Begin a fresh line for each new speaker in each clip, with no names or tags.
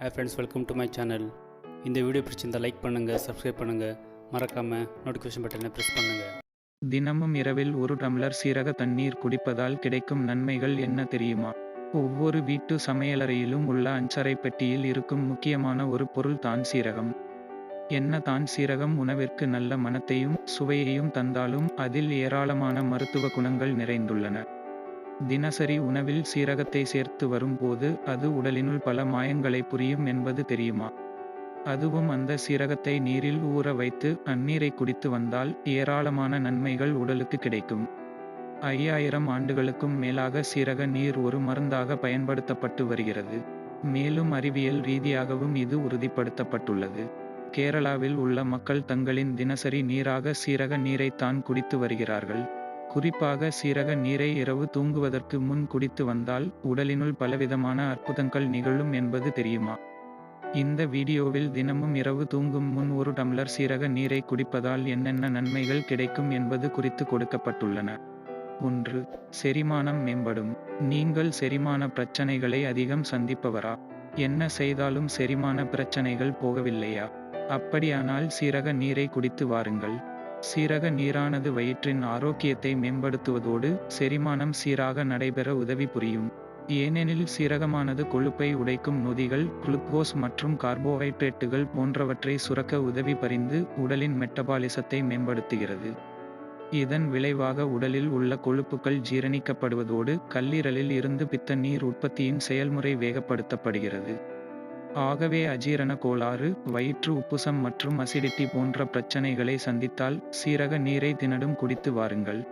Hey friends welcome to my channel இந்த video பிடிச்சிருந்தால் like பண்ணுங்கள் சப்ஸ்கிரைப் பண்ணுங்கள் மறக்காமல் நோட்டிஃபிகேஷன் பட்டனை ப்ரெஸ் பண்ணுங்கள்
தினமும் இரவில் ஒரு டம்ளர் சீரக தண்ணீர் குடிப்பதால் கிடைக்கும் நன்மைகள் என்ன தெரியுமா? ஒவ்வொரு வீட்டு சமையலறையிலும் உள்ள அஞ்சறை பெட்டியில் இருக்கும் முக்கியமான ஒரு பொருள் தான் சீரகம். என்ன தான் சீரகம் உணவிற்கு நல்ல மனத்தையும் சுவையையும் தந்தாலும் அதில் ஏராளமான மருத்துவ குணங்கள் நிறைந்துள்ளன. தினசரி உணவில் சீரகத்தை சேர்த்து வரும்போது அது உடலினுள் பல மாயங்களை புரியும் என்பது தெரியுமா? அதுவும் அந்த சீரகத்தை நீரில் ஊற வைத்து அந்நீரை குடித்து வந்தால் ஏராளமான நன்மைகள் உடலுக்கு கிடைக்கும். ஐயாயிரம் ஆண்டுகளுக்கும் மேலாக சீரக நீர் ஒரு மருந்தாக பயன்படுத்தப்பட்டு வருகிறது. மேலும் அறிவியல் ரீதியாகவும் இது உறுதிப்படுத்தப்பட்டுள்ளது. கேரளாவில் உள்ள மக்கள் தங்களின் தினசரி நீராக சீரக நீரைத்தான் குடித்து வருகிறார்கள். குறிப்பாக சீரக நீரை இரவு தூங்குவதற்கு முன் குடித்து வந்தால் உடலினுள் பலவிதமான அற்புதங்கள் நிகழும் என்பது தெரியுமா? இந்த வீடியோவில் தினமும் இரவு தூங்கும் முன் ஒரு டம்ளர் சீரக நீரை குடிப்பதால் என்னென்ன நன்மைகள் கிடைக்கும் என்பது குறித்து கொடுக்கப்பட்டுள்ளன. ஒன்று செரிமானம் மேம்படும். நீங்கள் செரிமான பிரச்சனைகளை அதிகம் சந்திப்பவரா? என்ன செய்தாலும் செரிமான பிரச்சனைகள் போகவில்லையா? அப்படியானால் சீரக நீரை குடித்து வாருங்கள். சீரக நீரானது வயிற்றின் ஆரோக்கியத்தை மேம்படுத்துவதோடு செரிமானம் சீராக நடைபெற உதவி புரியும். ஏனெனில் சீரகமானது கொழுப்பை உடைக்கும் நொதிகள் குளுக்கோஸ் மற்றும் கார்போஹைட்ரேட்டுகள் போன்றவற்றை சுரக்க உதவி பரிந்து உடலின் மெட்டபாலிசத்தை மேம்படுத்துகிறது. இதன் விளைவாக உடலில் உள்ள கொழுப்புகள் ஜீரணிக்கப்படுவதோடு கல்லீரலில் இருந்து பித்த நீர் உற்பத்தியின் செயல்முறை வேகப்படுத்தப்படுகிறது. ஆகவே அஜீரண கோளாறு வயிற்று உப்புசம் மற்றும் அசிடிட்டி போன்ற பிரச்சனைகளை சந்தித்தால் சீரக நீரை தினடும் குடித்து வாருங்கள்.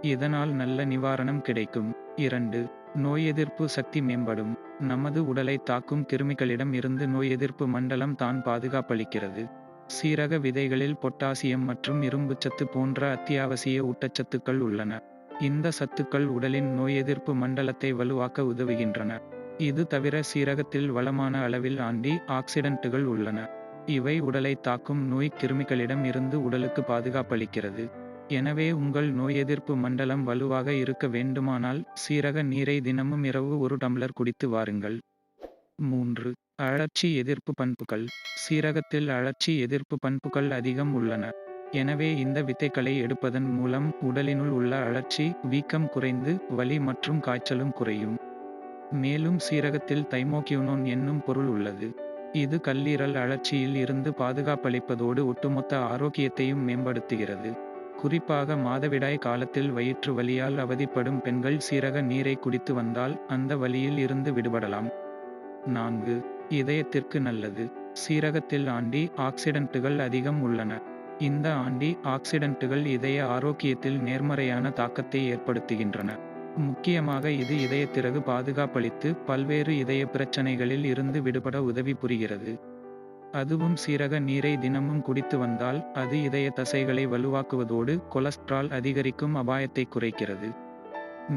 இதனால் நல்ல நிவாரணம் கிடைக்கும். இரண்டு நோய் எதிர்ப்பு சக்தி மேம்படும். நமது உடலை தாக்கும் கிருமிகளிடம் இருந்து நோய் எதிர்ப்பு மண்டலம் தான் பாதுகாப்பளிக்கிறது. சீரக விதைகளில் பொட்டாசியம் மற்றும் இரும்புச்சத்து போன்ற அத்தியாவசிய ஊட்டச்சத்துக்கள் உள்ளன. இந்த சத்துக்கள் உடலின் நோய் எதிர்ப்பு மண்டலத்தை வலுவாக்க உதவுகின்றன. இது தவிர சீரகத்தில் வளமான அளவில் ஆண்டி ஆக்சிடென்ட்டுகள் உள்ளன. இவை உடலை தாக்கும் நோய் கிருமிகளிடம் இருந்து உடலுக்கு பாதுகாப்பளிக்கிறது. எனவே உங்கள் நோய் எதிர்ப்பு மண்டலம் வலுவாக இருக்க வேண்டுமானால் சீரக நீரை தினமும் இரவு ஒரு டம்ளர் குடித்து வாருங்கள். மூன்று. அழற்சி எதிர்ப்பு பண்புகள். சீரகத்தில் அழற்சி எதிர்ப்பு பண்புகள் அதிகம் உள்ளன. எனவே இந்த வித்தைகளை எடுப்பதன் மூலம் உடலினுள் உள்ள அழற்சி வீக்கம் குறைந்து வலி மற்றும் காய்ச்சலும் குறையும். மேலும் சீரகத்தில் தைமோக்யூனோன் என்னும் பொருள் உள்ளது. இது கல்லீரல் அழற்சியில் இருந்து பாதுகாப்பளிப்பதோடு ஒட்டுமொத்த ஆரோக்கியத்தையும் மேம்படுத்துகிறது. குறிப்பாக மாதவிடாய் காலத்தில் வயிற்று வலியால் அவதிப்படும் பெண்கள் சீரக நீரை குடித்து வந்தால் அந்த வலியில் இருந்து விடுபடலாம். நான்கு இதயத்திற்கு நல்லது. சீரகத்தில் ஆண்டி ஆக்சிடென்ட்டுகள் அதிகம் உள்ளன. இந்த ஆண்டி ஆக்சிடென்ட்டுகள் இதய ஆரோக்கியத்தில் நேர்மறையான தாக்கத்தை ஏற்படுத்துகின்றன. முக்கியமாக இது இதயத்திறகு பாதுகாப்பளித்து பல்வேறு இதய பிரச்சனைகளில் இருந்து விடுபட உதவி புரிகிறது. அதுவும் சீரக நீரை தினமும் குடித்து வந்தால் அது இதய தசைகளை வலுவாக்குவதோடு கொலஸ்ட்ரால் அதிகரிக்கும் அபாயத்தை குறைக்கிறது.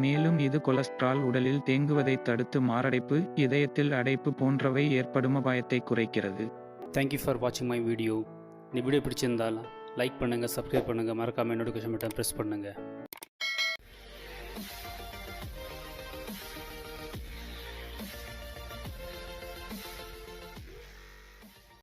மேலும் இது கொலஸ்ட்ரால் உடலில் தேங்குவதை தடுத்து மாரடைப்பு இதயத்தில் அடைப்பு போன்றவை ஏற்படும் அபாயத்தை குறைக்கிறது.
தேங்க்யூ ஃபார் வாட்சிங் மை வீடியோ இந்த வீடியோ பிடிச்சிருந்தால் லைக் பண்ணுங்கள் சப்ஸ்கிரைப் பண்ணுங்கள் மறக்காமல் நோட்டிஃபிகேஷன் பட்டன் ப்ரெஸ் பண்ணுங்கள்